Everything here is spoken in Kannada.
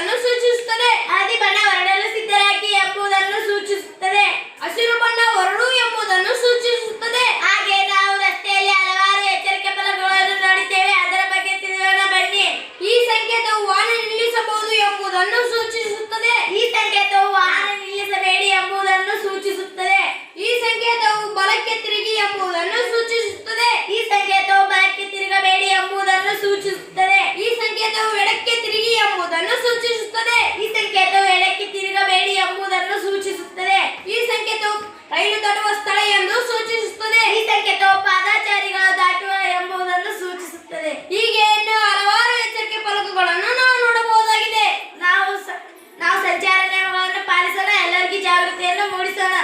ಯಾವುದನ್ನು ಸೂಚಿಸುತ್ತದೆ. ಹಳದಿ ಬಣ್ಣ ಹೊರಡಲು ಸಿದ್ಧರಾಗಿ ಎಂಬುದನ್ನು ಸೂಚಿಸುತ್ತದೆ. ಹಸಿರು ಬಣ್ಣ ಹೊರಡು ಎಂಬುದನ್ನು ಸೂಚಿಸುತ್ತದೆ. ಹಾಗೆ ನಾವು ರಸ್ತೆಯಲ್ಲಿ ಹಲವಾರು ಎಚ್ಚರಿಕೆ ಫಲಕಗಳನ್ನು ನೋಡಿದ್ದೇವೆ. ಅದರ ಬಗ್ಗೆ ತಿಳಿಯೋಣ ಬನ್ನಿ. ಈ ಸಂಕೇತವು ವಾಹನ ನಿಲ್ಲಿಸಬಹುದು ಎಂಬುದನ್ನು ಸೂಚಿಸುತ್ತದೆ. ಈ ಸಂಕೇತವು ವಾಹನ ನಿಲ್ಲಿಸಬೇಡಿ ಎಂಬುದನ್ನು ಸೂಚಿಸುತ್ತದೆ. ಈ ಸಂಕೇತವು ಬಲಕ್ಕೆ ತಿರುಗಿ ಎಂಬುದನ್ನು பேர்ல முடிச்சோன்னு